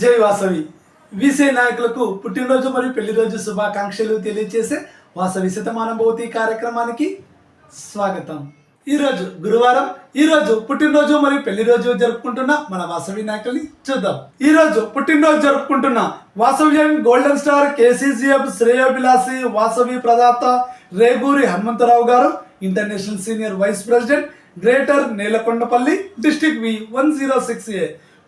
జై వాసవి. వీసీ నాయకులకు పుట్టినరోజు మరియు పెళ్ళి రోజు శుభాకాంక్షలు తెలియజేసే వాసవి శతమానుభూతి కార్యక్రమానికి స్వాగతం. ఈరోజు గురువారం ఈ రోజు పుట్టినరోజు మరియు పెళ్ళి రోజు జరుపుకుంటున్న మన వాసవి నాయకుల్ని చూద్దాం. ఈ రోజు పుట్టినరోజు జరుపుకుంటున్న వాసవ్యం గోల్డెన్ స్టార్ కేసీజీఎఫ్ శ్రేయోభిలాసి వాసవి ప్రదాత Reguri Hanumantharao garu international senior vice president greater Nelakondapalli district V one zero six A.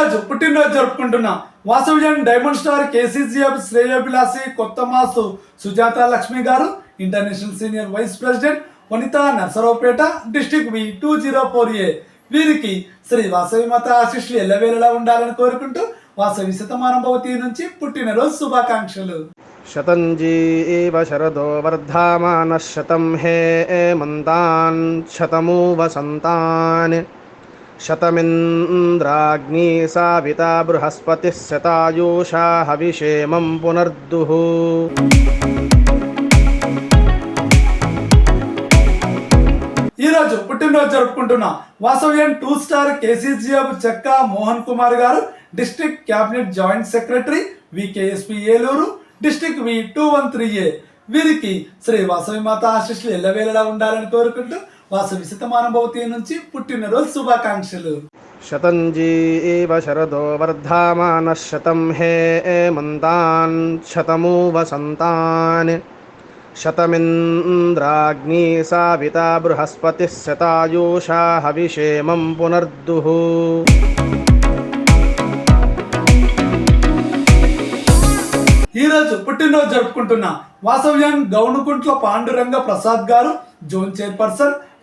రాజు పుట్టినరోజు జరుపుకుంటున్నాం. వాసవిజన్ డైమండ్ స్టార్ కేసీసీఎఫ్ శ్రేయోభిలాసి కొత్త Masu Sujatha Lakshmi garu international senior vice president Vanitha Narasaraopet district V two zero four A వీరికి శ్రీ వాసవి మాత ఆశిష్లు ఎల్లవేళలా ఉండాలని కోరుకుంటూ వాసవి శతమానభవతి నుంచి పుట్టినరోజు శుభాకాంక్షలు. శతంజీ శరదో వర్ధామాన శతం హే మంతాన్ శతము వసంతాన్ शतमिन्द्राग्नी साविता बृहस्पतिः शतायुषा हविषेमं पुनर्दुः ఈ రోజు పుట్టినరోజు జరుపుకుంటున్న వాసవ్యం two star KCGF Chekka Mohan Kumar garu district cabinet joint secretary VKSP Eluru district V two one three A వీరికి శ్రీ వాసవి మాత ఆశీస్సులు ఎల్లవేళలా ఉండాలని కోరుకుంటూ వాసవి శతమానుభవతి నుంచి పుట్టినరోజు శుభాకాంక్షలు. శతంజీ ఏవ శరదో వర్ధమాన శతం హే మంతాన్ శతమూ వసంతాన్ శతమింద్రాగ్ని సావిత బృహస్పతి శతాయూషా హవిషేమం పునర్దుః. ఈరోజు పుట్టినరోజు జరుపుకుంటున్న వాసవ్యాన్ Gounukuntla Panduranga Prasad garu zone chairperson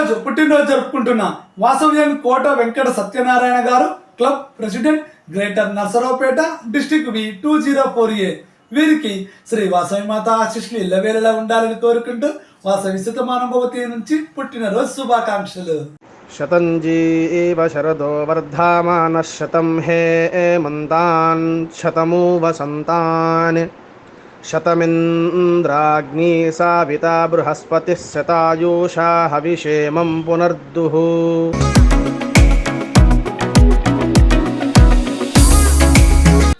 ఈరోజు పుట్టినరోజు జరుపుకుంటున్న వాసవ్యం Kota Venkata Satyanarayana garu club president greater Narasaraopet district V two zero four A. వీరికి శ్రీ వాసవి మాత ఆశిష్లు ఇళ్ళవేళలా ఉండాలని కోరుకుంటూ వాసవి సుతమానుభవతి నుంచి పుట్టినరోజు శుభాకాంక్షలు. శతంజీ శరదో వర్ధామాన శతం హే మంతాన్ శతమూ వసంతాన్ शतमिन्द्राग्नी साविता बृहस्पतिः शतायुषा हविषेमं पुनर्दुः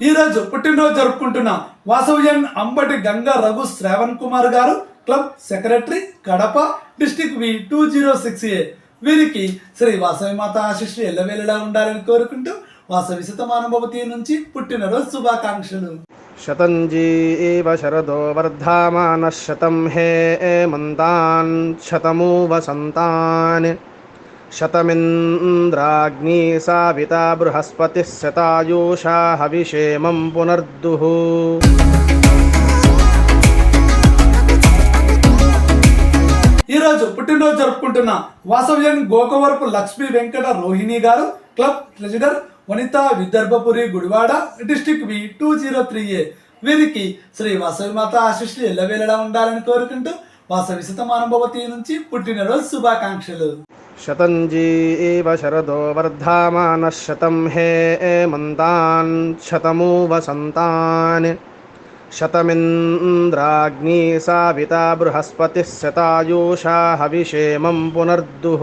ఈ రోజు పుట్టినరోజు జరుపుకుంటున్న వాసవ్యం Ambati Ganga Raghu Shravan Kumar garu club secretary Kadapa district V two zero six A వీరికి శ్రీ వాసవి మాత ఆశీస్సులు ఎల్లవేళలా ఉండాలని కోరుకుంటూ వాసవి శతమానుభవతి నుంచి పుట్టినరోజు శుభాకాంక్షలు शतञ्जी एव शरदो वर्धामानः शतं हे एमन्तान् शतमु वसन्तान् शतमिन्द्राग्नी साविता बृहस्पतिः शतायुषा हविषेमं पुनर्दुः ఈ రోజు పుట్టినరోజు జరుపుకుంటున్న వాసవ్యం Gokavarapu Lakshmi Venkata Rohini garu club treasurer Vanitha Vidarbhapuri Gudivada district B two zero three A. వీరికి శ్రీ వాసవి మాత ఆశిష్లు ఎల్లవేళలా ఉండాలని కోరుకుంటూ వాసవి శతమానుభవతి నుంచి పుట్టినరోజు శుభాకాంక్షలు. శతంజీ శరదో వర్ధమాన శతం హే మంతాన్ శతమూ వసంతాన్ శతమింద్రాగ్ని సావిత బృహస్పతి శతాయూషా హవిషేమం పునర్దుః.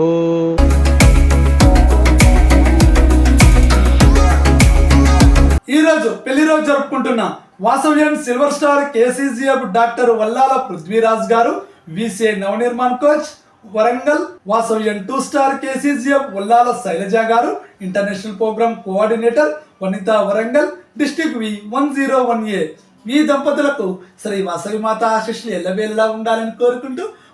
ఈరోజు పెళ్ళి రోజు జరుపుకుంటున్న Vasavyam silver star KCGF doctor Vallala Prithviraj garu VCI Navanirman coach Warangal Vasavyam two star KCGF Vallala Shailaja garu international programme coordinator Vanitha Warangal district V one zero one A. ఈ దంపతులకు శ్రీ వాసవి మాత ఆశిష్లు ఎల్లవేళలా ఉండాలని కోరుకుంటూ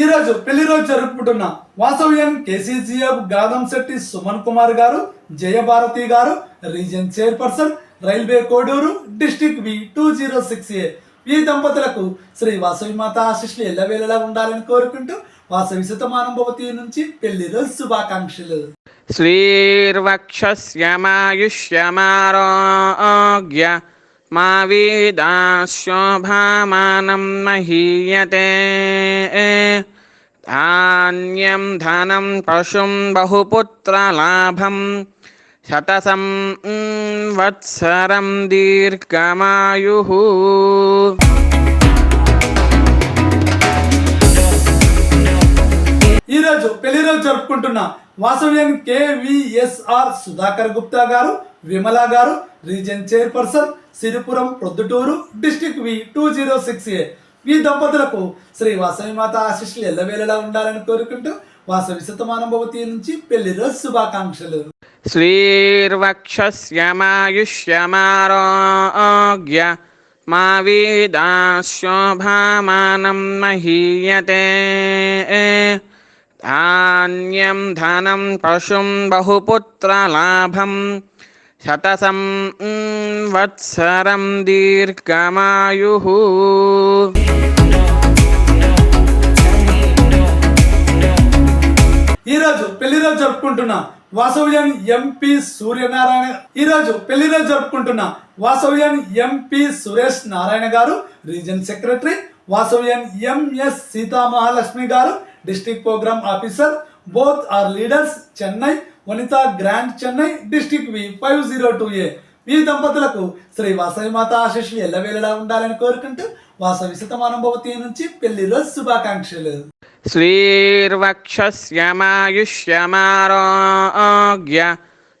ఈరోజు పెళ్ళి రోజు జరుపుకుంటున్న వాసవ్యం KCCF Gadam Setty Suman Kumar garu Jayabharathi garu region chairperson railway Koduru district V two zero six A. ఈ దంపతులకు శ్రీ వాసవి మాత ఆశిష్లు ఎల్లవేళలా ఉండాలని కోరుకుంటూ వాసవి శతమానుభవతి నుంచి పెళ్ళి రోజు శుభాకాంక్షలు. శ్రీర్వక్షమాయుష్యమారోగ్య మా వేదా శోభామానం మహీయతే ధాన్యం ధనం పశుం బహుపుత్రలాభం శతసం వత్సరం దీర్ఘమాయు ఈరోజు పెళ్ళి రోజు జరుపుకుంటున్న వాసవ్యం కేవిఎస్ఆర్ Sudhakar Gupta garu Vimala garu region chairperson Siripuram Proddatur district V two zero six A. ఈ దంపతులకు శ్రీ వాసవి మాత ఎల్లవేళలా ఉండాలని కోరుకుంటూ వాసవి శతమానుభవతి నుంచి పెళ్ళి రోజు శుభాకాంక్షలు. శ్రీర్వక్షమాయుష్యమారోగ్య మా వీదాశోభామానం మహీయతే. ధాన్యం ధనం పశుం బహుపుత్రలాభం శతసం వత్సరం దీర్ఘమాయు ఈరోజు పెళ్ళి రోజు జరుపుకుంటున్న వాసవ్యం ఎంపీ సూర్యనారాయణ ఈరోజు పెళ్ళి రోజు జరుపుకుంటున్న వాసవ్యం MP Suresh Narayana garu region secretary Vasavyam MS Seethamahalakshmi garu district programme officer both are leaders Chennai Vanitha grand Chennai district V five zero two A. ఈ దంపతులకు శ్రీ వాసవి మాత ఆశీస్సులు ఎల్లవేళలా ఉండాలని కోరుకుంటూ వాసవి సుతమానుభవతి నుంచి పెళ్ళి రోజు శుభాకాంక్షలు. శ్రీర్వక్షమాయుష్యమారోగ్య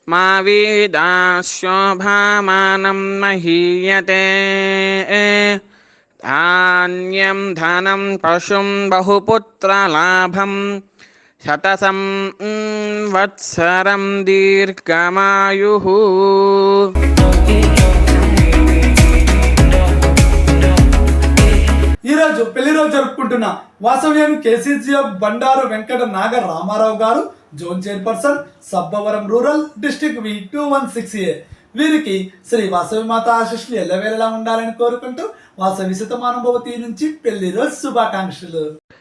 మా వీదాశోభామానం మహీయతే. ధాన్యం ధనం పశుం బహుపుత్రలాభం శతసం వత్సరం దీర్ఘమాయు ఈరోజు పెళ్ళి రోజు జరుపుకుంటున్న Vasavyam KCGF Bandaru Venkata Naga Ramarao garu zone chairperson Sabbavaram rural district V two one six A. వీరికి శ్రీ వాసవి మాత ఆశిష్లు ఎల్లవేళలా ఉండాలని కోరుకుంటూ వాసవి శతమానుభవతి నుంచి పెళ్ళి రోజు శుభాకాంక్షలు.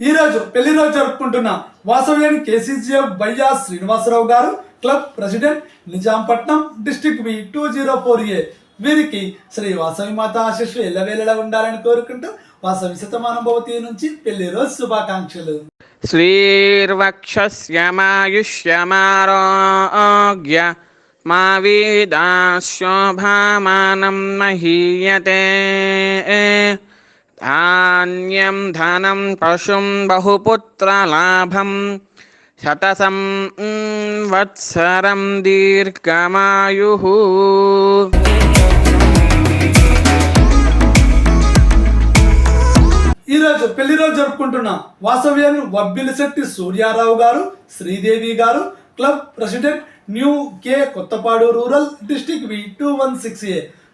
ఈ రోజు పెళ్ళి రోజు జరుపుకుంటున్న వాసవ్యం KCGF Bayya Srinivasarao garu club president Nizampatnam district B two zero four A. వీరికి శ్రీ వాసవి మాత ఆశీస్సులు ఎల్లవేళలా ఉండాలని కోరుకుంటూ వాసవి శతమానుభవతి నుంచి పెళ్ళి రోజు శుభాకాంక్షలు. శ్రీర్వక్షమాయుష్యమారోగ్య మా వీదాశోభామానం మహీయతే. ధాన్యం ధనం పశుం బహుపుత్రలాభం శతసం వత్సరం దీర్ఘమాయు ఈరోజు పెళ్ళి రోజు జరుపుకుంటున్న వాసవ్యాన్ని వబ్బిలిశెట్టి Suryarao garu Sridevi garu club president new K Kothapadu rural district V two one six A.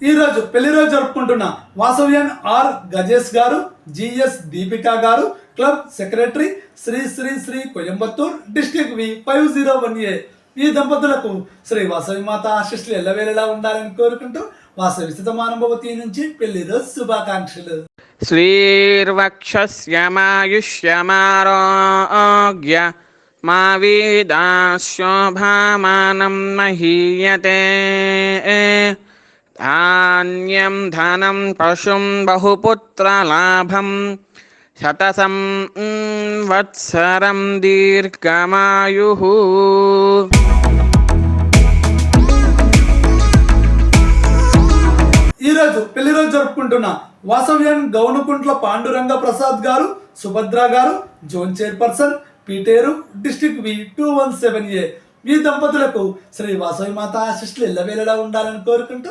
ఈరోజు పెళ్ళి రోజు జరుపుకుంటున్న వాసవ్యన్ are గజేష్ garu GS Deepika garu club secretary Sri Sri Sri Coimbatore district V five zero one A. ఈ దంపతులకు శ్రీ వాసవి మాత ఆశిస్సులు ఎల్లవేళలా ఉండాలని కోరుకుంటూ వాసవి మానభవతి నుంచి పెళ్ళి రోజు శుభాకాంక్షలు. శ్రీర్వక్షమాయుష్యమారోగ్య మా వీదాశోభామానం మహీయతే. ధాన్యం ధనం పశుం బహుపుత్రలాభం శతసం వత్సరం దీర్ఘమాయు ఈరోజు పెళ్ళి రోజు జరుపుకుంటున్న వాసవ్యం గౌనకుంట్ల Panduranga Prasad garu Subhadra garu zone chairperson Peteru district V two one seven A. మీ దంపతులకు శ్రీ వాసవి మాత ఆశిష్లు ఎల్లవేళలా ఉండాలని కోరుకుంటూ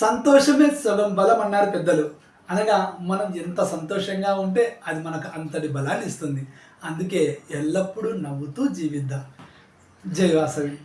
సంతోషమే సగం బలం అన్నారు పెద్దలు. అనగా మనం ఎంత సంతోషంగా ఉంటే అది మనకు అంతటి బలాన్ని ఇస్తుంది. అందుకే ఎల్లప్పుడూ నవ్వుతూ జీవిద్దాం. జై వాసవి.